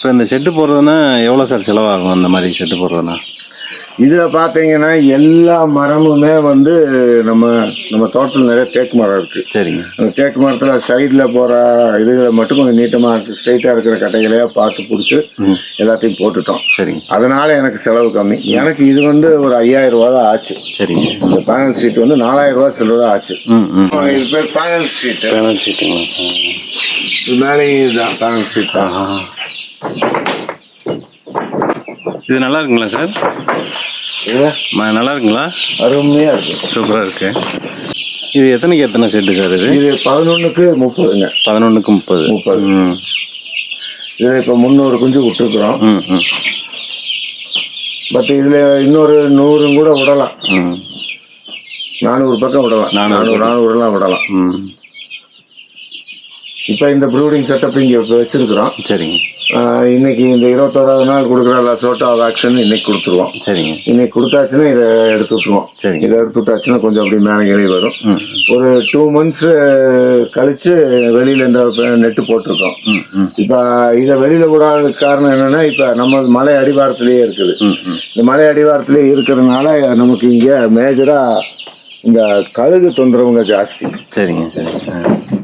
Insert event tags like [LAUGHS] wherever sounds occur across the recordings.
இப்போ இந்த ஷெட்டு போடுறதுன்னா எவ்வளோ சார் செலவாகும் அந்த மாதிரி ஷெட்டு போடுறதுன்னா? இதில் பார்த்தீங்கன்னா எல்லா மரமுமே வந்து நம்ம நம்ம தோட்டத்தில் நிறைய தேக்கு மரம் இருக்குது சரிங்க. அந்த தேக்கு மரத்தில் சைடில் போகிற இதுகளை மட்டும் கொஞ்சம் நீட்டமாக ஸ்ட்ரைட்டாக இருக்கிற கட்டைகளையே பார்த்து பிடிச்சி எல்லாத்தையும் போட்டுட்டோம். சரிங்க. அதனால எனக்கு செலவு கம்மி. எனக்கு இது வந்து ஒரு ஐயாயிரம் ரூபா தான் ஆச்சு. சரிங்க. இந்த பேனல் ஷீட் வந்து நாலாயிரம் ரூபா சில்லற தான் ஆச்சு. இது பேர் பேனல் ஷீட்டு பேனல் ஷீட்டுங்களா இது மேலேயும் இதுதான் பேனல் ஷீட் தான். இது நல்லா இருக்குங்களா சார் நல்லா இருக்குங்களா அருமையாக இருக்குது சூப்பராக இருக்கு. இது எத்தனைக்கு எத்தனை செட்டு சார் இது? இது பதினொன்றுக்கு முப்பதுங்க. பதினொன்றுக்கு முப்பது. முப்பது. ம். இதில் இப்போ முந்நூறு குஞ்சு விட்டுருக்குறோம். ம் ம். பட் இதில் இன்னொரு நூறும் கூட விடலாம். ம். நானூறு பக்கம் விடலாம். நானூறு நானூறுலாம் விடலாம். ம். இப்போ இந்த ப்ரூடிங் செட்டப் இங்கே வச்சுருக்குறோம். சரிங்க. இன்னைக்கு இந்த இருபத்தோராவது நாள் கொடுக்குற லசோட்டா வேக்சின் இன்னைக்கு கொடுத்துருவோம். சரிங்க. இன்னைக்கு கொடுத்தாச்சுன்னா இதை எடுத்து விட்டுருவோம். சரிங்க. இதை எடுத்து விட்டாச்சுன்னா கொஞ்சம் அப்படியே மேலே கிளி வரும். ஒரு டூ மந்த்ஸ் கழிச்சு வெளியில் இந்த நெட்டு போட்டிருக்கோம். இப்போ இதை வெளியில் விடாததுக்கு காரணம் என்னன்னா இப்போ நம்ம மலை அடிவாரத்திலேயே இருக்குது. இந்த மலை அடிவாரத்திலே இருக்கிறதுனால நமக்கு இங்கே மேஜராக இந்த கழுகு தொந்தரவுங்க ஜாஸ்தி. சரிங்க. சரிங்க.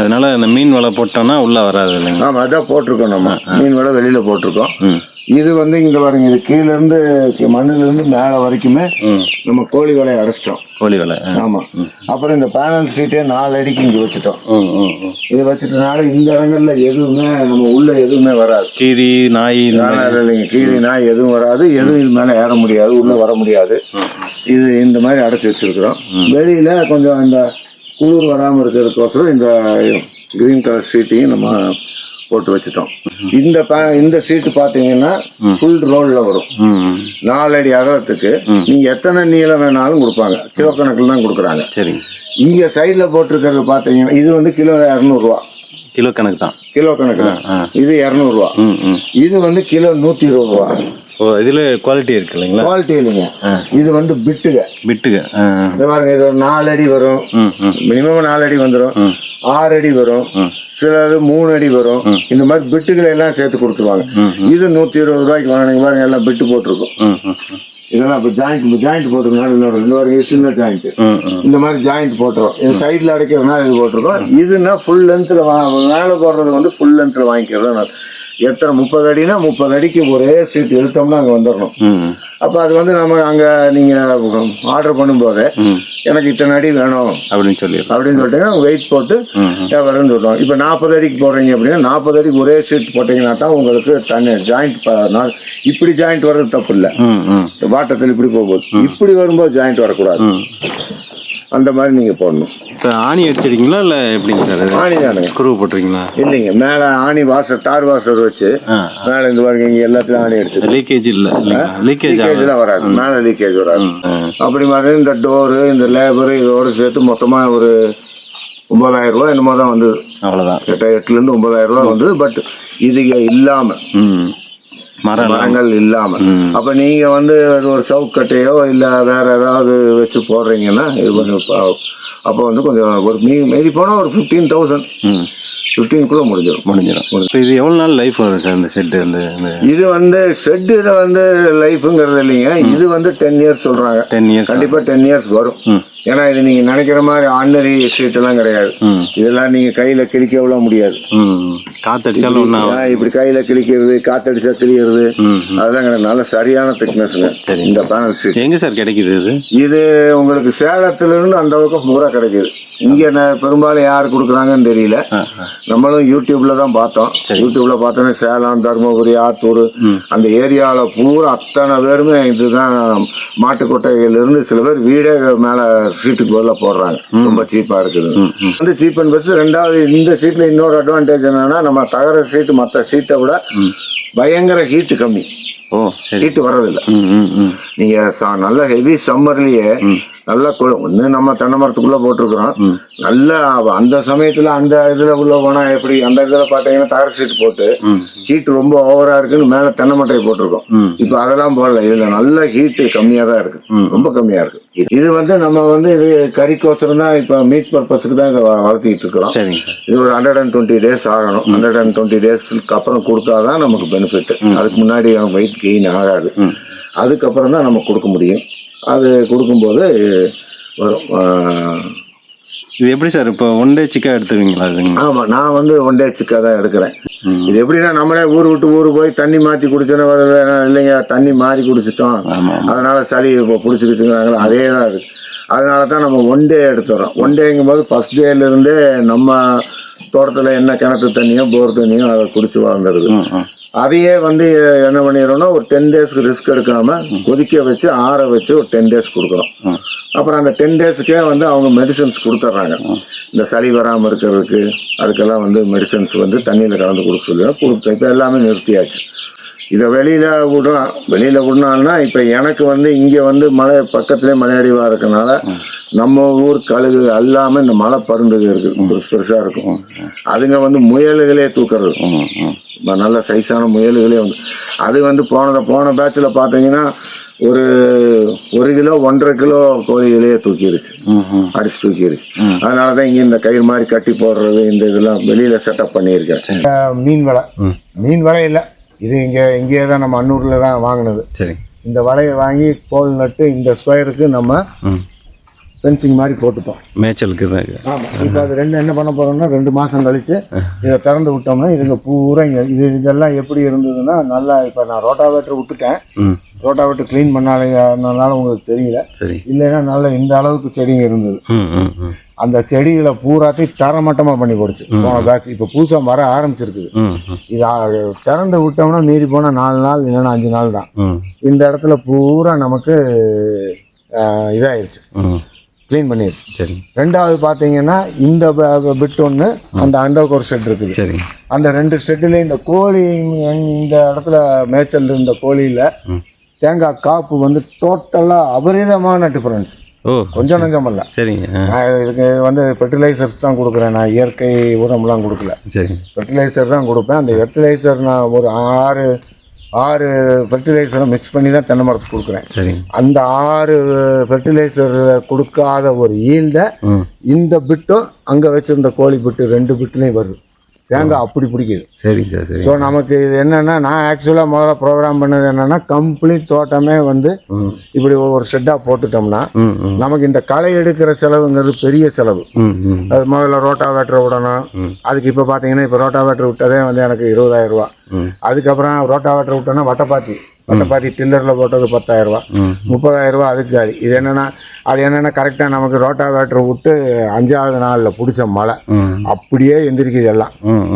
அதனால இந்த மீன் வலை போட்டோம்னா உள்ளே வராது இல்லைங்க ஆமாம் அதான் போட்டிருக்கோம் நம்ம. மீன் விட வெளியில் போட்டிருக்கோம். இது வந்து இங்கே பாருங்க இது கீழேருந்து மண்ணிலேருந்து மேலே வரைக்குமே நம்ம கோழி வலையை அடைச்சிட்டோம் கோழி வலை. ஆமாம் அப்புறம் இந்த பேனல் சீட்டே நாலு அடிக்கு இங்கே வச்சுட்டோம். இது வச்சுட்டனால இந்த இடங்கள்ல எதுவுமே நம்ம உள்ள எதுவுமே வராது. கீரி நாய் இல்லைங்க. கீழே நாய் எதுவும் வராது. எதுவும் இது மேலே ஏற முடியாது. உள்ள வர முடியாது. இது இந்த மாதிரி அடைச்சி வச்சிருக்கிறோம். வெளியில கொஞ்சம் இந்த குளிர் வராமல் இருக்கிறதுக்கோசரம் இந்த கிரீன் கலர் ஷீட்டையும் நம்ம போட்டு வச்சுட்டோம். இந்த இந்த சீட்டு பார்த்தீங்கன்னா ஃபுல் ரோலில் வரும். ம் ம். நாலு அடி அகலத்துக்கு நீங்கள் எத்தனை நீளம் வேணாலும் கொடுப்பாங்க. கிலோ கணக்கில் தான் கொடுக்குறாங்க. சரிங்க இங்கே சைடில் போட்டிருக்கிறது பார்த்தீங்கன்னா இது வந்து கிலோ இரநூறுவா. கிலோ கணக்கு தான். கிலோ கணக்கில் ஆ. இது இரநூறுவா. இது வந்து கிலோ நூற்றி இருபது ரூபா. ஓ இதில் குவாலிட்டி இருக்கு இல்லைங்களா? குவாலிட்டி இல்லைங்க. இது வந்து பிட்டுக ஆ. இந்த பாருங்க இது ஒரு நாலு அடி வரும். மினிமம் நாலு அடி வந்துடும் ஆறு அடி வரும். சிலது மூணு அடி வரும். இந்த மாதிரி பிட்டுகளை எல்லாம் சேர்த்து கொடுத்துருவாங்க. இது நூற்றி இருபது ரூபாய்க்கு வாங்கினீங்க பாருங்க எல்லாம் பிட்டு போட்டிருக்கும். இதெல்லாம் இப்போ ஜாயிண்ட் ஜாயிண்ட் போட்டிருக்கனால இன்னொரு இந்த இது சின்ன ஜாயிண்ட் இந்த மாதிரி ஜாயிண்ட் போட்டுரும். இது சைடில் அடைக்கிறதுனால இது போட்டிருக்கோம். இதுனா ஃபுல் லென்த்தில் மேலே போடுறது வந்து ஃபுல் லென்த்தில் வாங்கிக்கிறது. எத்தனை முப்பது அடினா முப்பது அடிக்கு ஒரே சீட் இழுத்தோம்னா அங்கே வந்துடணும் அப்போ அது வந்து நம்ம அங்கே நீங்கள் ஆர்டர் பண்ணும்போது எனக்கு இத்தனை அடி வேணும். அப்படின்னு சொல்லிடுறோம். அப்படின்னு சொல்லிட்டீங்கன்னா வெயிட் போட்டு வரும்னு சொல்லுவோம் இப்போ நாற்பது அடிக்கு போடுறீங்க அப்படின்னா நாற்பது அடிக்கு ஒரே சீட் போட்டிங்கன்னா தான் உங்களுக்கு தனி ஜாயிண்ட் இப்படி ஜாயிண்ட் வர்றது தப்பு இல்லை. வாட்டத்தில் இப்படி போகும்போது. இப்படி வரும்போது ஜாயிண்ட் வரக்கூடாது. அந்த மாதிரி நீங்கள் போடணும். இப்போ ஆணி அடிச்சிருக்கீங்களா இல்லை எப்படிங்க சார்? ஆணி தானுங்க. குருவு போட்டிருக்கீங்களா? இல்லைங்க. மேலே ஆணி வாசர் தார் வாசர் வச்சு மேலே இந்த பாருங்க இங்கே எல்லாத்துலையும் ஆணி அடிச்சு லீக்கேஜ் இல்லை லீக்கேஜ் லீக்கேஜ்லாம் வராது. மேலே லீக்கேஜ் வராது. அப்படி மாதிரி இந்த டோரு இந்த லேபரு இதோட சேர்த்து மொத்தமாக ஒரு ஒன்பதாயிரம் ரூபா என்னமோ தான் வந்தது. அவ்வளோதான் எட்டு எட்டுலேருந்து ஒன்பதாயிரம் ரூபா வந்தது. பட் இது இல்லாமல் மரங்கள். இல்லாமல். அப்போ நீங்கள் வந்து அது ஒரு சவுக்கட்டையோ இல்லை வேற ஏதாவது வச்சு போடுறீங்கன்னா இது கொஞ்சம் அப்போ வந்து கொஞ்சம் ஒரு மீ மீறி போனால் ஒரு ஃபிஃப்டீன் தௌசண்ட் ஃபிஃப்டீனுக்குள்ளே முடிஞ்சிடும் முடிஞ்சிடும் இப்போ இது எவ்வளோ நாள் லைஃப் வரும் சார் இந்த இந்த இந்த இது வந்து ஷெட் இதை வந்து லைஃபுங்கிறது இல்லைங்க. இது வந்து டென் இயர்ஸ் சொல்கிறாங்க டென் இயர்ஸ் கண்டிப்பாக டென் இயர்ஸ் வரும். ஏன்னா இது நீங்கள் நினைக்கிற மாதிரி ஆர்டினரி ஷீட்டெல்லாம் கிடையாது. இதெல்லாம் நீங்கள் கையில் கிழிக்கவும் முடியாது. காத்தடிச்சாலும் ஒன்றும் இப்படி கையில் கிழிக்கிறது காத்தடிச்சா கிழிக்கிறது அதெல்லாம் கிடையாது. நல்ல சரியான திக்னஸ்ங்க சரி. இந்த பேனல் ஷீட் எங்கே சார் கிடைக்குது இது? இது உங்களுக்கு சேலத்துல இருந்து அந்த பக்கம் பூரா கிடைக்குது. இங்க ந- பெரும்பாலும் யார் கொடுக்குறாங்கன்னு தெரியல. நம்மளும் யூடியூப்ல தான் பார்த்தோம். யூடியூப்ல பார்த்தோன்னே சேலம் தருமபுரி ஆத்தூர் அந்த ஏரியாவில் பூரா அத்தனை பேருமே இதுதான் மாட்டுக்கொட்டையில இருந்து சில பேர் வீடே மேல சீட்டுக்கு பதிலாக போடுறாங்க. ரொம்ப சீப்பா இருக்குது. வந்து சீப் அண்ட் பெஸ்ட் ரெண்டாவது இந்த சீட்ல இன்னொரு அட்வான்டேஜ் என்னன்னா நம்ம தகர சீட்டு மற்ற சீட்டை விட பயங்கர ஹீட்டு கம்மி. ஓ ஹீட்டு வர்றதில்லை. ம் ம் ம். நீங்க ச- நல்ல ஹெவி சம்மர்லயே நல்லா ஒன்று நம்ம தென்னை மரத்துக்குள்ள போட்டிருக்கிறோம். நல்லா அந்த சமயத்துல அந்த இதுல உள்ள போனா எப்படி அந்த இதுல பாத்தீங்கன்னா தகர சீட் போட்டு ஹீட் ரொம்ப ஓவரா இருக்குன்னு மேல தென்னை மட்டையை போட்டிருக்கோம். இப்போ அதெல்லாம் போடல. இதுல நல்ல ஹீட் கம்மியா தான் இருக்கு. ம். ரொம்ப கம்மியா இருக்கு. இது வந்து நம்ம வந்து இது கறிக்கோசரம் தான் இப்போ மீட் பர்பஸ்க்கு தான் வளர்த்திட்டு இருக்கிறோம். இது ஒரு ஹண்ட்ரட் அண்ட் டுவெண்ட்டி டேஸ் ஆகணும். ஹண்ட்ரட் அண்ட் டுவெண்ட்டி டேஸ்க்கு அப்புறம் கொடுத்தாதான் நமக்கு பெனிஃபிட் அதுக்கு முன்னாடி வெயிட் கெயின் ஆகாது. அதுக்கப்புறம் தான் நம்ம கொடுக்க முடியும். அது கொடுக்கும்போது வரும். இது எப்படி சார்? இப்போ ஒன் டே சிக்கா எடுத்துருவீங்களா இதுங்க ஆமா நான் வந்து ஒன் டே சிக்கா தான் எடுக்கிறேன். இது எப்படின்னா நம்மளே ஊர் விட்டு ஊர் போய் தண்ணி மாற்றி குடிச்சோன்னா இல்லைங்க தண்ணி மாறி குடிச்சிட்டோம். ஆமாம் அதனால சளி இப்போ பிடிச்சிக்கிச்சுங்கிறாங்களா அதே தான் இருக்கு அதனால தான் நம்ம ஒன் டே எடுத்துறோம். ஒன் டேங்கும் போது ஃபர்ஸ்ட் டேலேருந்தே நம்ம தோட்டத்தில் என்ன கிணத்து தண்ணியோ போர் தண்ணியோ அதை குடிச்சு வளர்ந்துருது. அதையே வந்து என்ன பண்ணிடுறோம்னா ஒரு டென் டேஸ்க்கு ரிஸ்க் எடுக்காம கொதிக்க வச்சு ஆற வச்சு ஒரு டென் டேஸ் கொடுக்குறோம். அப்புறம் அந்த டென் டேஸ்க்கே வந்து அவங்க மெடிசன்ஸ் கொடுத்துட்றாங்க. இந்த சளி வராமல் இருக்கிறதுக்கு அதுக்கெல்லாம் வந்து மெடிசன்ஸ் வந்து தண்ணியில் கலந்து கொடுக்க சொல்லி கொடுத்தோம் இப்போ எல்லாமே நிறுத்தியாச்சு. இதை வெளியில் விடலாம் வெளியில் விடணும்னா இப்போ எனக்கு வந்து இங்கே வந்து மலை பக்கத்துலேயே மலையடிவாக இருக்கனால நம்ம ஊர் கழுகு எல்லாமே இந்த மலை பருந்துக இருக்குது பெருசு பெருசாக இருக்கும் அதுங்க வந்து முயல்களே தூக்குறது. நல்ல சைஸான முயல்களே வந்து அது வந்து போன போன பேட்சில் பார்த்தீங்கன்னா ஒரு ஒரு கிலோ ஒன்றரை கிலோ கோழிகளையே தூக்கிடுச்சு அடிச்சு தூக்கிடுச்சு அதனால தான் இங்கே இந்த கயிறு மாதிரி கட்டி போடுறது இந்த இதெல்லாம் வெளியில் செட்டப் பண்ணியிருக்கேன். மீன் வலை. மீன் வலை இல்லை. இது இங்கே இங்கேயே தான் நம்ம அன்னூரில் தான் வாங்கினது. சரி. இந்த வலையை வாங்கி கோல் நட்டு இந்த ஸ்கொயருக்கு நம்ம ஃபென்சிங் மாதிரி போட்டுப்போம் மேய்ச்சலுக்கு தான். ஆமாம் இப்போ அது ரெண்டு என்ன பண்ண போகிறோம்னா ரெண்டு மாதம் கழிச்சு இதை திறந்து விட்டோம்னா இதுங்க பூரா இங்கே இது இதெல்லாம் எப்படி இருந்ததுன்னா நல்லா இப்போ நான் ரோட்டாவேட்டர் விட்டுட்டேன். ரோட்டாவேட்டர் க்ளீன் பண்ணாதனால உங்களுக்கு தெரியல. சரி. இல்லைன்னா நல்ல இந்த அளவுக்கு செடிங்க இருந்தது. அந்த செடிகளை பூராத்தையும் தரமட்டமாக பண்ணி போடுச்சு. போன பேட்ச் இப்போ புதுசாக வர ஆரம்பிச்சிருக்குது. இது திறந்து விட்டோம்னா மீறி போனால் நாலு நாள் இல்லைன்னா அஞ்சு நாள் தான். இந்த இடத்துல பூரா நமக்கு இதாயிருச்சு. க்ளீன் பண்ணிடுச்சு சரி. ரெண்டாவது பார்த்தீங்கன்னா இந்த பிட் ஒன்று அந்த அண்டர் கோர் செட் இருக்குது. சரி. அந்த ரெண்டு செட்டுலேயும் இந்த கோழி இந்த இடத்துல மேய்ச்சல் இருந்த கோழியில் தேங்காய் காப்பு வந்து டோட்டலாக அபரிதமான டிஃப்ரென்ஸ் ஓ கொஞ்சம் நஞ்சம் இல்லை சரிங்க. நான் இதுக்கு வந்து ஃபெர்டிலைசர்ஸ் தான் கொடுக்குறேன். நான் இயற்கை உரம்லாம் கொடுக்கல. சரி. ஃபெர்டிலைசர் தான் கொடுப்பேன். அந்த ஃபெர்டிலைசர் நான் ஒரு ஆறு ஆறு ஃபெர்டிலைசரை மிக்ஸ் பண்ணி தான் தென்னை மரத்துக்கு கொடுக்குறேன். சரிங்க அந்த ஆறு ஃபெர்டிலைசர் கொடுக்காத ஒரு ஈல்டை இந்த பிட்டும் அங்கே வச்சிருந்த கோழி பிட்டு ரெண்டு பிட்டுலையும் வருது. தேங்காய் அப்படி பிடிக்குது. சரிங்க சார் சரி. ஸோ நமக்கு இது என்னென்னா நான் ஆக்சுவலாக முதல்ல ப்ரோக்ராம் பண்ணது என்னென்னா கம்ப்ளீட் தோட்டமே வந்து இப்படி ஒவ்வொரு ஷெட்டாக போட்டுட்டோம்னா நமக்கு இந்த களை எடுக்கிற செலவுங்கிறது பெரிய செலவு. அது முதல்ல ரோட்டாவேட்டர் விடணும். அதுக்கு இப்போ பார்த்தீங்கன்னா இப்போ ரோட்டாவேட்டர் விட்டதே வந்து எனக்கு இருபதாயிரம் ரூபா அதுக்கப்புறம் ரோட்டாவேட்டர் விட்டோன்னா வட்டப்பாத்தி. வட்டப்பாத்தி டில்லரில் போட்டது பத்தாயிரம் ரூபா ம். முப்பதாயிரம் ரூபா அதுக்கு காலி. இது என்னென்னா அது என்னென்னா கரெக்டாக நமக்கு ரோட்டாவேட்டர் விட்டு அஞ்சாவது நாளில் பிடிச்ச மழை. அப்படியே எந்திரிக்குது எல்லாம்.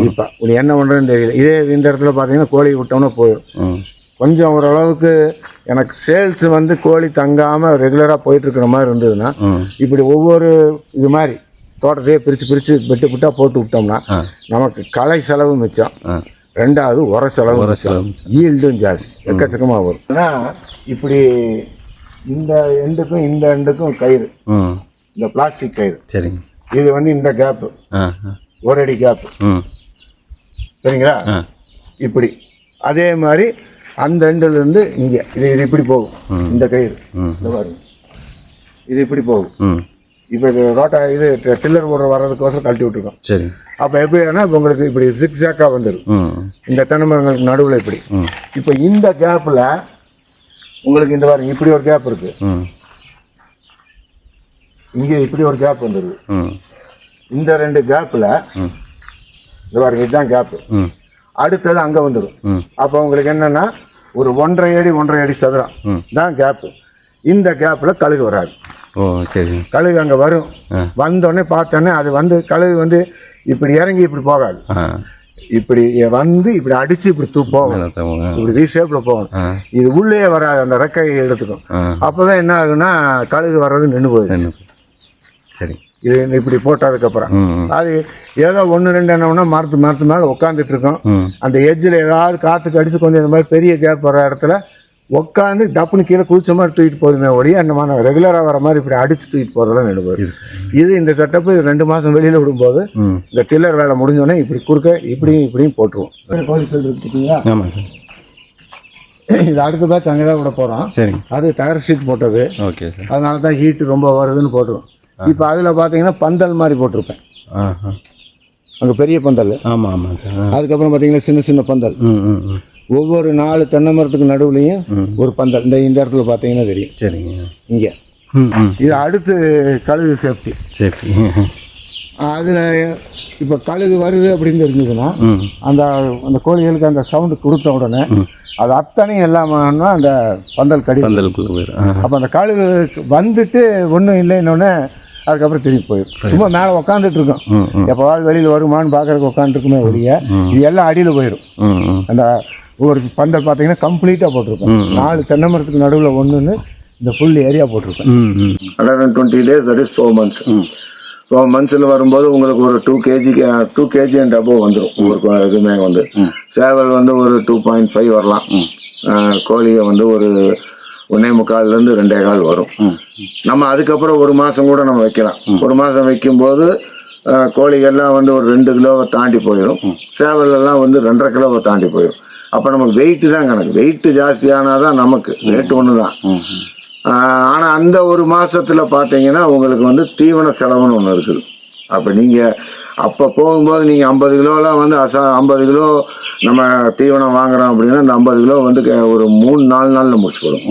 இப்போ என்ன பண்ணுறதுன்னு தெரியல. இதே இந்த இடத்துல பார்த்தீங்கன்னா கோழி விட்டோம்னா போயிடும் கொஞ்சம் ஓரளவுக்கு எனக்கு சேல்ஸ் வந்து கோழி தங்காமல் ரெகுலராக போயிட்டுருக்கிற மாதிரி இருந்ததுன்னா இப்படி ஒவ்வொரு இது மாதிரி தோட்டத்தையே பிரித்து பிரித்து பெட்டு பிட்டாக போட்டு விட்டோம்னா நமக்கு களை செலவு மிச்சம். ரெண்டாவது உர செலவு செலவு. ஈல்டும் ஜாஸ்தி. எக்கச்சக்கமாக வரும். ஆனால் இப்படி இந்த எண்டுக்கும் இந்த எண்டுக்கும் கயிறு. இந்த பிளாஸ்டிக் கயிறு. சரிங்க. இது வந்து இந்த கேப்பு. ஒரு அடி கேப்பு. சரிங்களா? இப்படி. அதே மாதிரி அந்த எண்டுலேருந்து இங்கே. இது இது இப்படி போகும். இந்த கயிறு. இந்த பாருங்க. இது இப்படி போகும். இப்போ இது ரோட்டா இது டில்லர் போடுற வர்றதுக்கோசரம் கழட்டி விட்டுருக்கோம். சரி. அப்போ எப்படின்னா இப்போ உங்களுக்கு இப்படி சிக்ஸ் ஜாக்காக வந்துடும் இந்த தென்னை மரங்களுக்கு நடுவில் இப்படி. இப்போ இந்த கேப்பில் உங்களுக்கு இந்த பாருங்க இப்படி ஒரு கேப் இருக்குது இங்கே இப்படி ஒரு கேப் வந்துடுது இந்த ரெண்டு கேப்பில் இந்த பாருங்க இதுதான் கேப்பு ம். அடுத்தது அங்கே வந்துடும் அப்போ உங்களுக்கு என்னென்னா ஒரு ஒன்றரை அடி ஒன்றரை அடி சதுரம். தான் கேப்பு இந்த கேப்பில் கழுகு வராது. ஓ சரி. கழுகு அங்கே வரும். வந்தோடனே பார்த்தோன்னே அது வந்து கழுகு வந்து இப்படி இறங்கி இப்படி போகாது. இப்படி வந்து இப்படி அடித்து இப்படி தூ போகும். இப்படி வி ஷேப்பில் போகும். இது உள்ளே வராது அந்த ரெக்கையை எடுத்துக்கும். ஆ. அப்போவே என்ன ஆகுன்னா கழுகு வர்றது நின்று என்ன சரி. இது இப்படி போட்டதுக்கப்புறம் அது ஏதோ ஒன்று ரெண்டு என்னன்னா மரத்து மரத்து மேலே உட்காந்துட்டு இருக்கோம். அந்த எட்ஜில் ஏதாவது காற்றுக்கு அடித்து கொஞ்சம் இந்த மாதிரி பெரிய கேப் வர இடத்துல உட்காந்து டப்புன்னு கீழே குளிச்ச மாதிரி தூக்கிட்டு போதுமே ஒழிய அந்த மாதிரி ரெகுலராக வர மாதிரி இப்படி அடிச்சு தூக்கிட்டு போகிறதெல்லாம் நடுவார் இது இந்த செட்டப்பு ரெண்டு மாதம் வெளியில் விடும்போது இந்த டில்லர் வேலை முடிஞ்சோடனே இப்படி குறுக்க இப்படியும் இப்படியும் போட்டுருவோம். பார்த்தீங்களா ஆமாம் சார். இது அடுத்த பேட்ச் அங்கே தான் விட போகிறோம் சரிங்க. அது தகர ஷீட் போட்டது. Okay sir. அதனால தான் ஹீட்டு ரொம்ப வருதுன்னு போட்டுருவோம். இப்போ அதில் பார்த்தீங்கன்னா பந்தல் மாதிரி போட்டிருப்பேன். ஆ ஆ அங்கே பெரிய பந்தல். ஆமாம் ஆமாம் சார் அதுக்கப்புறம் பார்த்தீங்கன்னா சின்ன சின்ன பந்தல். ஒவ்வொரு நாலு தென்னை மரத்துக்கு நடுவுலையும் ஒரு பந்தல். இந்த இந்த இடத்துல பார்த்தீங்கன்னா தெரியும். சரிங்க. இங்கே. இது அடுத்து கழுகு சேஃப்டி சேஃப்டி அதில் இப்போ கழுகு வருது அப்படின்னு தெரிஞ்சதுன்னா அந்த அந்த கோழிகளுக்கு அந்த சவுண்டு கொடுத்த உடனே அது அத்தனையும் எல்லாமன்னா அந்த பந்தல் கடி பந்தலுக்குள்ளே போயிடும் அப்போ அந்த கழுகு வந்துட்டு ஒன்றும் இல்லைன்னொன்னே அதுக்கப்புறம் திரும்பி போயிடும் சும்மா மேலே உக்காந்துட்டு இருக்கோம் எப்போவாது வெளியில் வருமான்னு பார்க்கறதுக்கு உட்காந்துருக்குமே ஒழிய இது எல்லாம் அடியில் போயிடும் அந்த ஒரு பந்தல் பார்த்தீங்கன்னா கம்ப்ளீட்டாக போட்டிருப்பேன் நாலு தென்னை மரத்துக்கு நடுவில் ஒன்றுன்னு இந்த ஃபுல் ஏரியா போட்டிருப்பேன் hundred and twenty days that is four months four மந்த்ஸில் வரும்போது உங்களுக்கு ஒரு two KG two KG and above வந்துடும் உங்களுக்கு இதுவுமே வந்து. சேவல் வந்து ஒரு டூ பாயிண்ட் ஃபைவ் வரலாம். கோழியை வந்து ஒரு ஒன்னே முக்கால்லேருந்து ரெண்டே கால் வரும். நம்ம அதுக்கப்புறம் ஒரு மாதம் கூட நம்ம வைக்கலாம். ஒரு மாதம் வைக்கும்போது கோழிகள்லாம் வந்து ஒரு ரெண்டு கிலோவை தாண்டி போயிடும் சேவல் எல்லாம் வந்து ரெண்டரை கிலோவை தாண்டி போயிடும் அப்போ நமக்கு வெயிட்டு தான் கணக்கு. வெயிட்டு ஜாஸ்தியானால் தான் நமக்கு. ரேட்டு ஒன்று தான் ஆனால் அந்த ஒரு மாசத்துல பார்த்தீங்கன்னா உங்களுக்கு வந்து தீவன செலவுன்னு ஒன்று இருக்குது. அப்போ நீங்கள் அப்போ போகும்போது நீங்கள் ஐம்பது கிலோலாம் வந்து அசா ஐம்பது கிலோ நம்ம தீவனம் வாங்குறோம் அப்படின்னா அந்த ஐம்பது கிலோ வந்து ஒரு மூணு நாலு நாளில் முடிச்சு போடும்.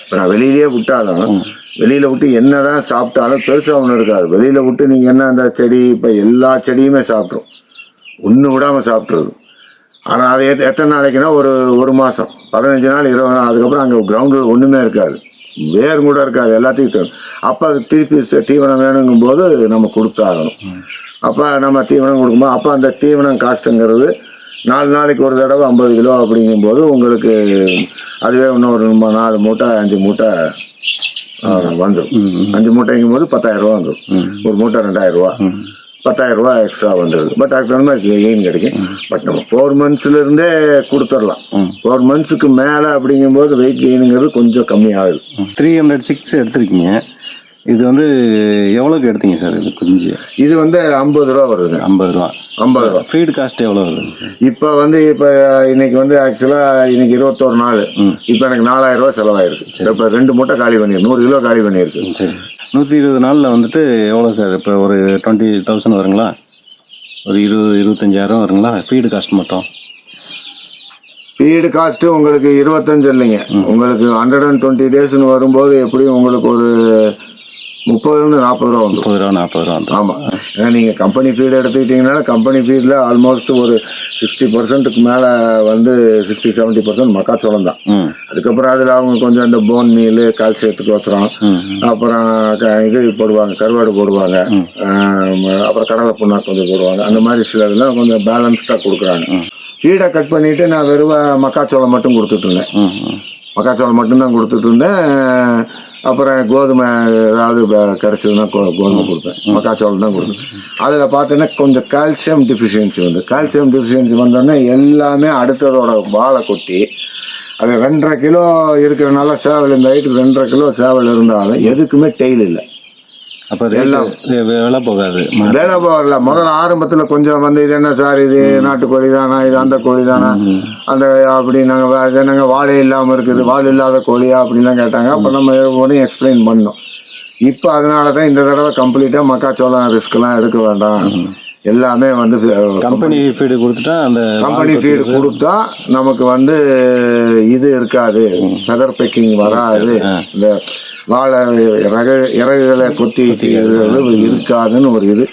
இப்போ நான் வெளியிலேயே விட்டாலும் வெளியில் விட்டு என்ன தான் சாப்பிட்டாலும் பெருசாக ஒன்றும் இருக்காது. வெளியில் விட்டு நீங்கள் என்ன அந்த செடி இப்போ எல்லா செடியுமே சாப்பிட்ரும். ஒன்று விடாமல் சாப்பிட்ருது ஆனால் அது எத்த- எத்தனை நாளைக்குன்னா ஒரு ஒரு மாதம் பதினஞ்சு நாள் இருபது நாள் அதுக்கப்புறம் அங்கே கிரவுண்டில் ஒன்றுமே இருக்காது. வேர் கூட இருக்காது எல்லாத்தையும் அப்போ அது திருப்பி தீவனம் வேணுங்கும் போது நம்ம கொடுத்தாகணும். அப்போ நம்ம தீவனம் கொடுக்கும்போது அப்போ அந்த தீவனம் காஸ்ட்டுங்கிறது நாலு நாளைக்கு ஒரு தடவை ஐம்பது கிலோ அப்படிங்கும்போது உங்களுக்கு அதுவே இன்னும் ஒரு ம- நாலு மூட்டை அஞ்சு மூட்டை வந்துடும் அஞ்சு மூட்டைங்கும் போது பத்தாயிரம் ரூபா வந்துடும் ஒரு மூட்டை பத்தாயிரம் ரூபா எக்ஸ்ட்ரா வந்துடுது பட் அதுக்கு தகுந்த மாதிரி கெயின் கிடைக்கும். பட் நம்ம ஃபோர் மந்த்ஸ்லேருந்தே கொடுத்துடலாம். ஃபோர் மந்த்ஸுக்கு மேலே அப்படிங்கும்போது வெயிட் கெயினுங்கிறது கொஞ்சம் கம்மியாகுது. த்ரீ ஹண்ட்ரட் சிக்ஸ் எடுத்திருக்கீங்க. இது வந்து எவ்வளோக்கு எடுத்தீங்க சார் இது குஞ்சு? இது வந்து ஐம்பது ரூபா வருதுங்க ஐம்பது ரூபா. ஐம்பது ரூபா. ஃபீடு காஸ்ட் எவ்வளோ வருதுங்க சார் இப்போ வந்து இப்போ இன்னைக்கு வந்து ஆக்சுவலாக இன்னைக்கு இருபத்தோரு நாள். இப்போ எனக்கு நாலாயிரம் ரூபா செலவாயிருக்கு. இப்போ ரெண்டு மூட்டை காலி பண்ணி நூறு கிலோ காலி பண்ணியிருக்கு சரி. நூற்றி இருபது நாளில் வந்துட்டு எவ்வளோ சார்? இப்போ ஒரு டுவெண்ட்டி தௌசண்ட் வருங்களா? ஒரு இருபது இருபத்தஞ்சாயிரம் வருங்களா? ஃபீடு காஸ்ட் மட்டும். ஃபீடு காஸ்ட்டு உங்களுக்கு இருபத்தஞ்சு இல்லைங்க. உங்களுக்கு ஹண்ட்ரட் அண்ட் டுவெண்ட்டி டேஸ்னு வரும்போது எப்படியும் உங்களுக்கு ஒரு முப்பதுலேருந்து நாற்பது ரூபா வந்துடும். முப்பது ரூபா நாற்பது ரூபா வந்துடும். ஆமாம் ஏன்னா நீங்கள் கம்பெனி ஃபீடு எடுத்துக்கிட்டிங்கன்னா கம்பெனி ஃபீடில் ஆல்மோஸ்ட் ஒரு சிக்ஸ்டி பர்சன்ட்டுக்கு மேலே வந்து சிக்ஸ்டி செவன்ட்டி பர்சன்ட் மக்காச்சோளம் தான். அதுக்கப்புறம் அதில் அவங்க கொஞ்சம் இந்த போன் மீல் கால்சியத்துக்கு வச்சுறோம் அப்புறம் இது போடுவாங்க கருவாடு போடுவாங்க. அப்புறம் கடலை புண்ணாக்கு கொஞ்சம் போடுவாங்க. அந்த மாதிரி சில இதெல்லாம் கொஞ்சம் பேலன்ஸ்டாக கொடுக்குறாங்க. ஃபீடை கட் பண்ணிவிட்டு நான் வெறும் மக்காச்சோளம் மட்டும் கொடுத்துட்டு இருந்தேன். ம் ம். மக்காச்சோளம் மட்டும்தான் கொடுத்துட்டு இருந்தேன். அப்புறம் கோதுமை ஏதாவது கிடைச்சதுன்னா கோதுமை கொடுப்பேன். மக்காச்சோளம் தான் கொடுப்பேன். அதில் பார்த்தீங்கன்னா கொஞ்சம் கால்சியம் டிஃபிஷியன்சி வந்து கால்சியம் டிஃபிஷியன்சி வந்தோடனே எல்லாமே அடுத்ததோட வாழை கொட்டி அது ரெண்டரை கிலோ இருக்கிற நல்ல சேவல் இந்த ஹைட்டுக்கு ரெண்டரை கிலோ சேவல் இருந்தாலும் எதுக்குமே டெய்ல் இல்லை. அப்போ விலை போகாது. வேலை போகல. முதல்ல ஆரம்பத்தில் கொஞ்சம் வந்து இது என்ன சார் இது நாட்டுக்கோழி தானா இது அந்த கோழி தானா அந்த அப்படி நாங்கள் இது என்னங்க வாழை இல்லாமல் இருக்குது வால் இல்லாத கோழியா? அப்படின்லாம் கேட்டாங்க. அப்போ நம்ம ஒன்றையும் எக்ஸ்பிளைன் பண்ணோம். இப்போ அதனால தான் இந்த தடவை கம்ப்ளீட்டாக மக்காச்சோளம் ரிஸ்க்லாம் எடுக்க வேண்டாம். எல்லாமே வந்து கம்பெனி ஃபீடு கொடுத்துட்டா அந்த கம்பெனி ஃபீடு கொடுத்தா நமக்கு வந்து இது இருக்காது. ஃபெதர் பேக்கிங் வராது. இந்த வாழை இறகு இறகுகளை கொத்தி இருக்காதுன்னு ஒரு இது.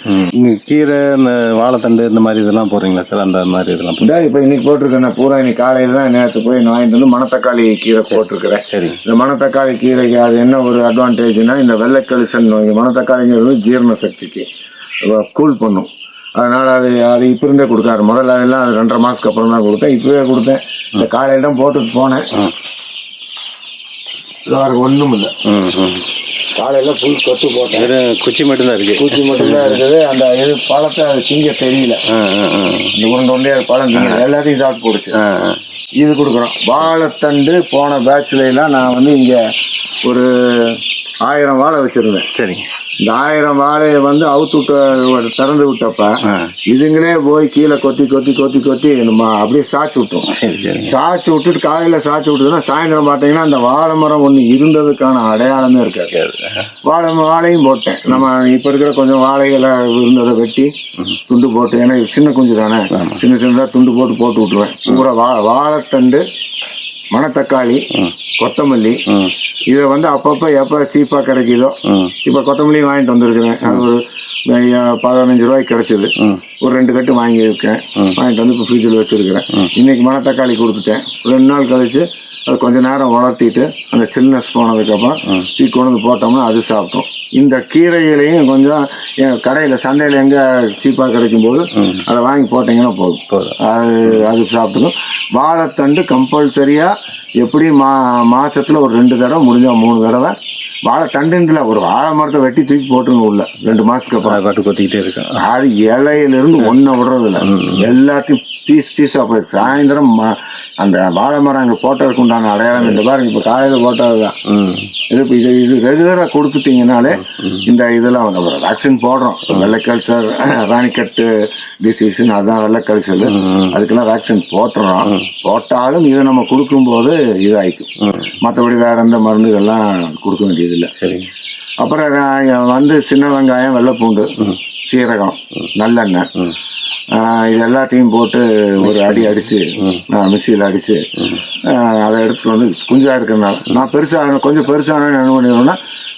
கீரை இந்த வாழைத்தண்டு இந்த மாதிரி இதெல்லாம் போடுறீங்களா சார்? அந்த மாதிரி இதெல்லாம் இந்த இப்போ இன்னைக்கு போட்டிருக்கேன். நான் பூரா இன்னைக்கு காலையில் தான் நேற்று போய் நான் வாங்கிட்டு வந்து மணத்தக்காளி கீரை போட்டிருக்கிறேன். சரி. இந்த மணத்தக்காளி கீரைக்கு அது என்ன ஒரு அட்வான்டேஜ்னா இந்த வெள்ளைக்கழிசல் நோய் மணத்தக்காளிங்கிறது ஜீரண சக்திக்கு கூல் பண்ணும். அதனால் அது அது இப்போ இருந்தே கொடுக்காரு. முதல்ல அதெல்லாம் அது ரெண்டரை மாதத்துக்கு அப்புறம் தான் கொடுத்தேன். இப்போவே கொடுத்தேன். இந்த காலையில் தான் போட்டுட்டு போனேன். வேறு ஒன்றும் இல்லை. காலையில் ஃபுல் கொத்து போட்டேன். வெறும் குச்சி மட்டும்தான் இருக்கு. பூச்சி மட்டும்தான் இருக்குது. அந்த இது பழத்தை அது திங்க தெரியல. இந்த உருண்டை உண்டையாக பழம் திங்க எல்லாத்தையும் சாப்பிட்டு போடுச்சு. இது கொடுக்குறோம். வாழைத்தண்டு போன பேட்ச்ல எல்லாம் நான் வந்து இங்கே ஒரு ஆயிரம் வாழை வச்சுருந்தேன். சரிங்க. இந்த ஆயிரம் வாழையை வந்து அவுத்து விட்ட திறந்து விட்டப்ப இதுங்களே போய் கீழே கொத்தி கொத்தி கொத்தி கொத்தி நம்ம அப்படியே சாய்ச்சி விட்டோம். சரி சரிங்க சாய்ச்சி விட்டுட்டு காலையில் சாய்ச்சி விட்டுதுன்னா சாயந்தரம் பார்த்தீங்கன்னா அந்த வாழை மரம் ஒன்று இருந்ததுக்கான அடையாளமே இருக்காது. வாழை வாழையும் போட்டேன். நம்ம இப்போ இருக்கிற கொஞ்சம் வாழைகளை இருந்ததை வெட்டி துண்டு போட்டு ஏன்னா சின்ன குஞ்சு தானே. சின்ன சின்னதாக துண்டு போட்டு போட்டு விட்ருவேன் பூரா வா வாழைத்தண்டு மணத்தக்காளி கொத்தமல்லி. இதை வந்து அப்பப்போ எப்போ சீப்பாக கிடைக்குதோ இப்போ கொத்தமல்லி வாங்கிட்டு வந்திருக்கிறேன். அது ஒரு பதினஞ்சு ரூபாய்க்கு கிடைச்சது. ஒரு ரெண்டு கட்டு வாங்கியிருக்கேன். வாங்கிட்டு வந்து இப்போ ஃப்ரிட்ஜில் வச்சுருக்கிறேன். இன்னைக்கு மணத்தக்காளி கொடுத்துட்டேன். ரெண்டு நாள் கழிச்சு அது கொஞ்ச நேரம் வளர்த்திட்டு அந்த சில்னஸ் போனதுக்கப்புறம் தூக்கி கொண்டு வந்து போட்டோம்னா அது சாப்பிட்டோம். இந்த கீரைகளையும் கொஞ்சம் என் கடையில் சந்தையில் எங்கே சீப்பாக கிடைக்கும் போது அதை வாங்கி போட்டிங்கன்னா போதும். போதும். அது அது சாப்பிட்டுக்கும். வாழைத்தண்டு கம்பல்சரியாக எப்படி மா மாசத்துல ஒரு ரெண்டு தடவை முடிஞ்சா மூணு தடவை வாழைத்தண்டுல ஒரு வாழை மரத்தை வெட்டி தூக்கி போட்டுருங்க உள்ள ரெண்டு மாசத்துக்கு அப்புறம். பாட்டு கொத்திக்கிட்டே இருக்கேன் அது இலையிலிருந்து ஒன்றை விடுறதில்ல எல்லாத்தையும் பீஸ் பீஸாக போயிருக்கு. சாயந்தரம் ம- அந்த வாழை மரம் அங்கே போட்டதுக்கு உண்டான அடையாளம் இந்த பாருங்க இப்போ காலையில் போட்டது தான். இது இப்போ இது இது ரெகுலராக கொடுத்துட்டீங்கனாலே இந்த இதெல்லாம் வந்து அப்புறம் வேக்சின் போடுறோம். வெள்ளைக்கல்சர் ராணிக்கட்டு டிசீஸ்னு அதுதான் வெள்ளைக்கல்சல் அதுக்கெல்லாம் வேக்சின் போட்டுறோம். போட்டாலும் இதை நம்ம கொடுக்கும்போது இதாகிக்கும் மற்றபடி வேற எந்த மருந்துகள்லாம் கொடுக்க வேண்டியதில்லை. சரிங்க. அப்புறம் நான் வந்து சின்ன வெங்காயம் வெள்ளைப்பூண்டு சீரகம் நல்லெண்ணெய். இது எல்லாத்தையும் போட்டு ஒரு அடி அடித்து மிக்சியில் அடித்து அதை எடுத்துட்டு வந்து குஞ்சாக இருக்கிறனால நான் பெருசாக கொஞ்சம் பெருசான என்ன பண்ணிடுவேன்னா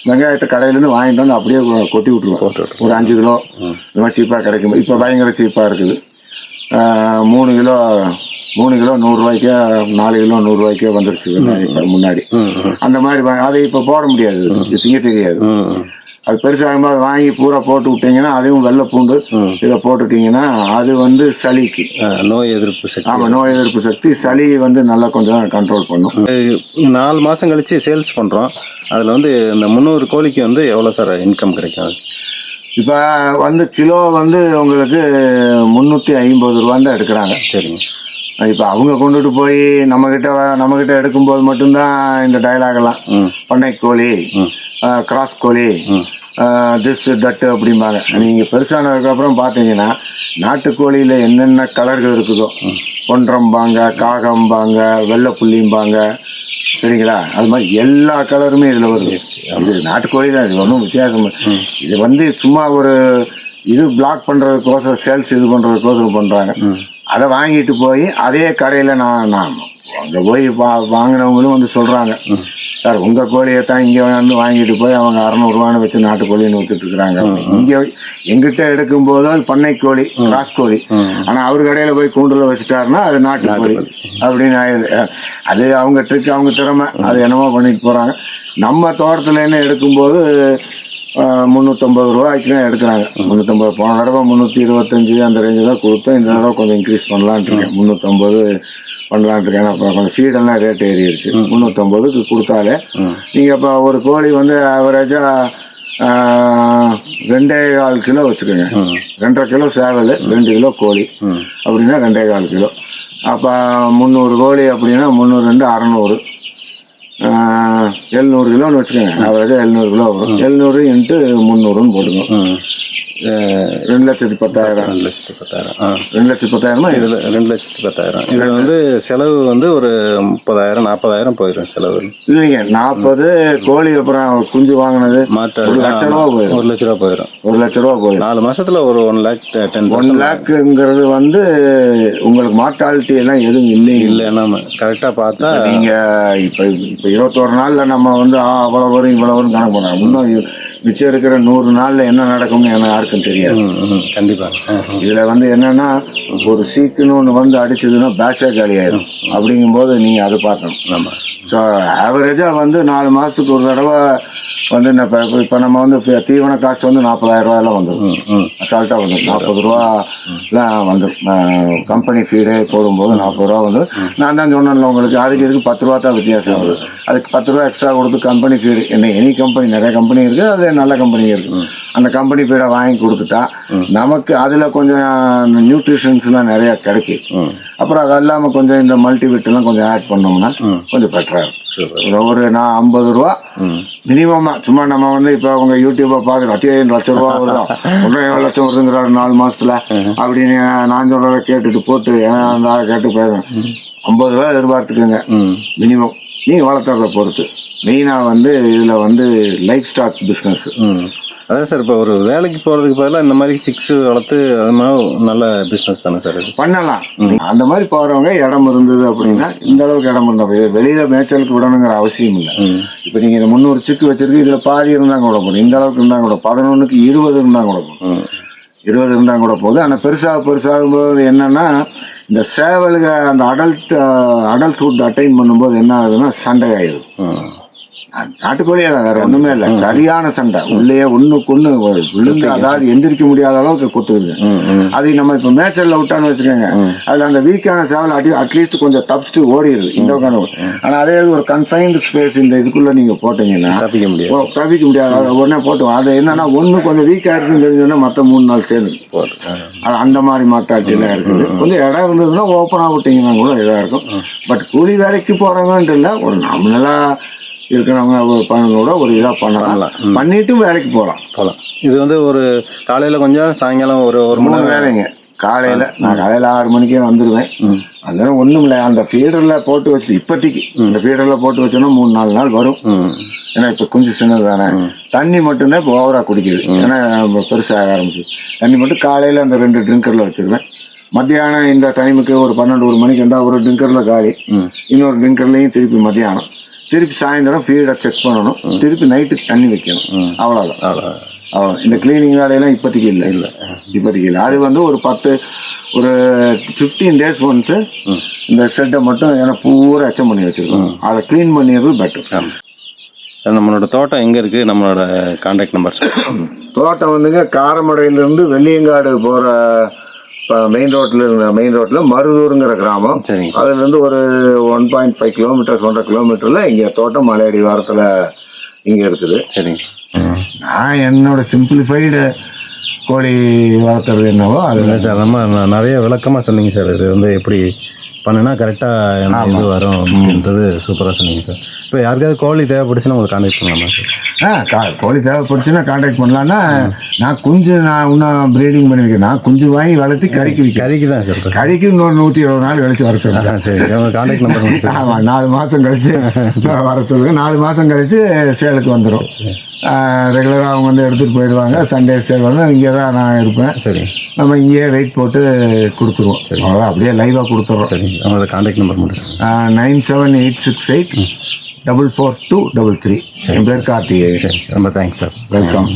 வெங்காயத்தை கடையிலேருந்து வாங்கிட்டு வந்து அப்படியே கொட்டி விட்டுருவோம். ஒரு அஞ்சு கிலோ இந்த மாதிரி சீப்பாக கிடைக்கும். இப்போ பயங்கர சீப்பாக இருக்குது. மூணு கிலோ மூணு கிலோ நூறுரூவாய்க்கே நாலு கிலோ நூறுரூவாய்க்கே வந்துருச்சு முன்னாடி. அந்த மாதிரி அதை இப்போ போட முடியாது. இது திங்க தெரியாது. அது பெருசாகும்போது வாங்கி பூரா போட்டு விட்டீங்கன்னா அதுவும் வெள்ளை பூண்டு. இதை போட்டுட்டீங்கன்னா அது வந்து சளிக்கு. நோய் எதிர்ப்பு சக்தி. ஆமாம் நோய் எதிர்ப்பு சக்தி சளி வந்து நல்லா கொஞ்சம் கண்ட்ரோல் பண்ணும். நாலு மாதம் கழிச்சு சேல்ஸ் பண்ணுறோம் அதில் வந்து இந்த முந்நூறு கோழிக்கு வந்து எவ்வளோ சார் இன்கம் கிடைக்கும்? இப்போ வந்து கிலோ வந்து உங்களுக்கு முந்நூற்றி ஐம்பது ரூபான்னு எடுக்கிறாங்க. சரிங்க. இப்போ அவங்க கொண்டுட்டு போய் நம்மக்கிட்ட நம்மக்கிட்ட எடுக்கும்போது மட்டும்தான் இந்த டயலாகெல்லாம் ம். பண்ணை கோழி. கிராஸ் கோழி திஸ் தட்டு அப்படிம்பாங்க. நீங்கள் பெருசானதுக்கப்புறம் பார்த்தீங்கன்னா நாட்டுக்கோழியில் என்னென்ன கலர்கள் இருக்குதோ பொன்றம்பாங்க காகம்பாங்க வெள்ளை புள்ளிம்பாங்க சரிங்களா? அது மாதிரி எல்லா கலருமே இதில் வருது. இது நாட்டுக்கோழி தான் இது ஒன்றும் வித்தியாசம். இது வந்து சும்மா ஒரு இது பிளாக் பண்ணுறதுக்கோசரம் சேல்ஸ் இது பண்ணுறதுக்கோசரம் பண்ணுறாங்க அதை வாங்கிட்டு போய் அதே கடையில் நான் நான் அங்கே போய் வா வாங்கினவங்களும் வந்து சொல்கிறாங்க சார் உங்கள் கோழியை தான் இங்கே வந்து வாங்கிட்டு போய் அவங்க அறநூறுவான்னு வச்சு நாட்டுக்கோழின்னு வித்துட்டு இருக்கிறாங்க இங்கே எங்கிட்ட எடுக்கும்போது அது பண்ணை கோழி கிராஸ் கோழி. ஆனால் அவர் கடையில் போய் கூண்டில் வச்சுட்டாருன்னா அது நாட்டுக்கோழி. அப்படின்னு ஆயிடுது அது அவங்க ட்ரிக் அவங்க திறமை. அது என்னமோ பண்ணிட்டு போகிறாங்க நம்ம தோட்டத்தில் என்ன எடுக்கும்போது முந்நூற்றம்பது ரூபாய்க்கு தான் எடுக்கிறாங்க. முந்நூற்றம்பது போன தடவை முந்நூற்றி இருபத்தஞ்சி அந்த ரேஞ்சு தான் கொடுத்தேன் இந்த தடவை கொஞ்சம் இன்க்ரீஸ் பண்ணலான்ட்டு இருக்கேன். முந்நூற்றம்பது பண்ணலான்ட்டு இருக்கேன். ஏன்னா இப்போ கொஞ்சம் ஃபீடெல்லாம் ரேட் ஏறிடுச்சு. முந்நூற்றம்பதுக்கு கொடுத்தாலே நீங்கள் இப்போ ஒரு கோழி வந்து ஆவரேஜாக ரெண்டே கால் கிலோ வச்சுக்கோங்க. ரெண்டரை கிலோ சேவல் ரெண்டு கிலோ கோழி அப்படின்னா ரெண்டே கால் கிலோ. அப்போ முந்நூறு கோழி அப்படின்னா முந்நூறு ரெண்டு அறநூறு. எழுநூறு கிலோன்னு வச்சுக்கோங்க. ஆவரேஜாக எழுநூறு கிலோ வரும். எழுநூறு இன்ட்டு முந்நூறுன்னு போட்டுங்க ம். அஹ் ரெண்டு லட்சத்தி பத்தாயிரம் ரெண்டு லட்சத்தி பத்தாயிரம் ஆ ரெண்டு லட்சத்தி பத்தாயிரமா இது இதில் ரெண்டு லட்சத்தி பத்தாயிரம் இதில் வந்து செலவு வந்து ஒரு முப்பதாயிரம் நாற்பதாயிரம் போயிடும் செலவு. இல்லைங்க நாற்பது கோழி அப்புறம் குஞ்சு வாங்கினது மாட்டு ஒரு லட்ச ரூபா போயிடும் ஒரு லட்ச ரூபா போயிடும் ஒரு லட்ச ரூபா போயிடும் நாலு மாசத்துல ஒரு ஒன் லேக் டென் ஒன் லேக்குங்கிறது வந்து உங்களுக்கு மார்டாலிட்டி எல்லாம் எதுவும் இல்லைங்க இல்லை நம்ம கரெக்டாக பார்த்தா நீங்க இப்ப இப்ப இருபத்தோரு நாள்ல நம்ம வந்து ஆ, அவ்வளவு வரும் இவ்வளவு வரும் கணக்கு பண்ணலாம் இன்னும் மிச்சம் இருக்கிற நூறு நாள்ல என்ன நடக்கும்னு எனக்கு யாருக்கும் தெரியாது. கண்டிப்பாக இதுல வந்து என்னன்னா ஒரு சீக்குன்னு ஒன்று வந்து அடிச்சதுன்னா பேட்சா காலி ஆயிடும் அப்படிங்கும்போது நீங்க அதை பார்க்கணும். ஆமாம் ஸோ ஆவரேஜாக வந்து நாலு மாதத்துக்கு ஒரு தடவை வந்து இந்த இப்போ இப்போ நம்ம வந்து தீவன காஸ்ட் வந்து நாற்பதாயிரம் ரூபாயெல்லாம் வந்துடும் அசால்ட்டாக வந்து நாற்பது ரூபாலாம் வந்து கம்பெனி ஃபீடே போடும்போது நாற்பது ரூபா வந்து நான் தான் சொன்னேன்ல உங்களுக்கு அதுக்கு இதுக்கு பத்து ரூபா தான் வித்தியாசம் வருது. அதுக்கு பத்து ரூபா எக்ஸ்ட்ரா கொடுத்து கம்பெனி ஃபீடு என்ன எனி கம்பெனி நிறைய கம்பெனி இருக்குது அது நல்ல கம்பெனி இருக்குது அந்த கம்பெனி ஃபீடை வாங்கி கொடுத்துட்டா நமக்கு அதில் கொஞ்சம் நியூட்ரிஷன்ஸ்லாம் நிறையா கிடைக்கும் அப்புறம் அது இல்லாமல் கொஞ்சம் இந்த மல்டிவிட்டெல்லாம் கொஞ்சம் ஆட் பண்ணோம்னா கொஞ்சம் பெட்டராக இருக்கும். ஒரு நான் ஐம்பது ரூபா ம். மினிமம் சும்மா நம்ம வந்து இப்போ அவங்க யூடியூப்பை பார்க்குறோம் அட்டி ஏழு லட்சம் ரூபா வருதோம் [LAUGHS] ஒன்றரை ஏழு லட்சம் வருதுங்கிறாரு நாலு மாசத்துல. அப்படின்னு நான் சொல்கிறத கேட்டுட்டு போட்டு அந்த கேட்டு போயிடும் ஐம்பது ரூபா எதிர்பார்த்துக்கோங்க. மினிமம் நீ வளர்த்துறத பொறுத்து. மெயினாக வந்து இதில் வந்து லைஃப் ஸ்டாக் பிஸ்னஸ் அதான் சார் இப்போ ஒரு வேலைக்கு போகிறதுக்கு பதிலாக இந்த மாதிரி சிக்ஸ் வளர்த்து அது மாதிரி நல்ல பிஸ்னஸ் தானே சார் இது? பண்ணலாம். அந்த மாதிரி போகிறவங்க இடம் இருந்தது அப்படின்னா இந்த அளவுக்கு இடம் இருந்தால் வெளியில் மேய்ச்சலுக்கு விடணுங்கிற அவசியம் இல்லை. இப்போ நீங்கள் இந்த முந்நூறு சிக்கு வச்சிருக்கு இதில் பாதி இருந்தால் கூட போடும் இந்த அளவுக்கு இருந்தால் கூட பதினொன்றுக்கு இருபது இருந்தால் கூட போடும் ம். இருபது இருந்தால் கூட போகுது ஆனால் பெருசாக பெருசாகும் போது என்னன்னா இந்த சேவலுக அந்த அடல்ட் அடல்ட்ஹுட் அட்டைன் பண்ணும்போது என்ன ஆகுதுன்னா சண்டை ஆயிடுது நாட்டுக்கோழியே தான் வேற ஒன்றுமே இல்லை. சரியான சண்டை. உள்ளே ஒன்றுக்கு ஒன்று விழுந்து அதாவது எந்திரிக்க முடியாத அளவுக்கு குத்துக்குது அது நம்ம இப்போ மேய்ச்சலில் விட்டான்னு வச்சுக்கோங்க. அதில் அந்த வீக்கான சேவல் அடி அட்லீஸ்ட் கொஞ்சம் தப்பிச்சுட்டு ஓடிடுது இந்த உட்காந்து ஆனால் அதே ஒரு கன்ஃபைன்டு ஸ்பேஸ் இந்த இதுக்குள்ளே நீங்கள் போட்டீங்கன்னா தப்பிக்க முடியாது. தவிக்க முடியாது. உடனே போட்டோம் அது என்னன்னா ஒன்று கொஞ்சம் வீக்காக இருக்குன்னு தெரிஞ்சோன்னா மற்ற மூணு நாள் சேர்ந்து அது அந்த மாதிரி மாட்டாட்டிலாம் இருக்குது. கொஞ்சம் இடம் இருந்ததுன்னா ஓப்பனாக விட்டிங்கன்னா கூட இதாக இருக்கும். பட் கூலி வேலைக்கு போகிறவங்கன்ட்டு இல்லை ஒரு நம்மளாக இருக்கிறவங்க ஒரு பண்ணதோட ஒரு இதாக பண்ணலாம் பண்ணிட்டும் வேலைக்கு போகலாம் போகலாம் இது வந்து ஒரு காலையில் கொஞ்சம் சாயங்காலம் ஒரு ஒரு மணி நேரம். வேலைங்க. காலையில் நான் காலையில் ஆறு மணிக்கே வந்துடுவேன் அதெல்லாம் ஒன்றும் இல்லை. அந்த ஃபீடரில் போட்டு வச்சு இப்போதைக்கு இந்த ஃபீடரில் போட்டு வச்சோன்னா மூணு நாலு நாள் வரும். ஏன்னா இப்போ கொஞ்சம் சின்னது தானே. தண்ணி மட்டும்தான் இப்போ ஓவராக குடிக்குது. ஏன்னா பெருசாக ஆரம்பிச்சு. தண்ணி மட்டும் காலையில் அந்த ரெண்டு ட்ரிங்கரில் வச்சுருவேன். மத்தியானம் இந்த டைமுக்கு ஒரு பன்னெண்டு ஒரு மணிக்கு இருந்தால் ஒரு ட்ரிங்கரில் காலி. இன்னொரு ட்ரிங்கர்லையும் திருப்பி மத்தியானம். திருப்பி சாயந்தரம் ஃபீடை செக் பண்ணணும். திருப்பி நைட்டுக்கு தண்ணி வைக்கணும். அவ்வளோதான் அவ்வளோ இந்த க்ளீனிங் வேலையெல்லாம் இப்போதைக்கு இல்லை. இல்லை. இப்போதைக்கு இல்லை. அது வந்து ஒரு பத்து ஒரு ஃபிஃப்டீன் டேஸ் ஒன்ஸு இந்த ஷெட்டை மட்டும் ஏன்னா பூரா எச்சம் பண்ணி வச்சுருக்கோம். அதை க்ளீன் பண்ணிடுறது பெட்டர் நம்மளோட தோட்டம் எங்கே இருக்குது நம்மளோட காண்டாக்ட் நம்பர் தோட்டம் வந்துங்க காரமடையிலேருந்து வெள்ளியங்காடு போகிற மெயின் ரோட்டில் மெயின் ரோட்டில் மருதூருங்கிற கிராமம். சரிங்க. அதுலேருந்து ஒரு ஒன் பாயிண்ட் ஃபைவ் கிலோமீட்டர்ஸ் ஒன்றரை கிலோமீட்டரில் இங்கே தோட்டம் மலையடி வாரத்தில் இங்கே இருக்குது. சரிங்க. ம் நான் என்னோட சிம்பிளிஃபைடு கோழி வளர்த்துறது என்னவோ அது இல்லை சார் நம்ம நிறைய விளக்கமாக சொன்னீங்க சார். இது வந்து எப்படி பண்ணுனா கரெக்டாக எனக்கு இது வரும் அப்படின்றது சூப்பராக சொன்னீங்க சார் இப்போ யாருக்காவது கோழி தேவைப்படுச்சுன்னா உங்களுக்கு கான்டாக்ட் பண்ணலாமா சார் ஆ கா கோழி தேவைப்படுச்சுன்னா காண்டாக்ட் பண்ணலான்னா நான் குஞ்சு நான் இன்னும் ப்ரீடிங் பண்ணியிருக்கேன் நான் குஞ்சு வாங்கி வளர்த்தி கறிக்கு விற்கிறேன் கறிக்கு தான் சார் கறிக்கு இன்னொரு நூற்றி இருபது நாள் கழிச்சு வர சொல்லுங்க. ஆ சரி. உங்கள் கான்டாக்ட் நம்பர் சார் ஆமாம் நாலு மாதம் கழிச்சு வர சொல்லுங்க. நாலு மாதம் கழிச்சு சேலுக்கு வந்துடும் ரெகுலராக அவங்க வந்து எடுத்துகிட்டு போயிடுவாங்க. சண்டே சேல் வந்து இங்கே தான் நான் இருப்பேன். சரி. நம்ம இங்கேயே வெயிட் போட்டு கொடுத்துருவோம். அவ்வளோதான் அப்படியே லைவாக கொடுத்துட்றோம் சரி. உங்களோட கான்டாக்ட் நம்பர் மட்டும். Nine seven eight six eight double four two double three என் பேர் கார்த்திகேயன். சரி. ரொம்ப தேங்க்ஸ் சார் வெல்கம்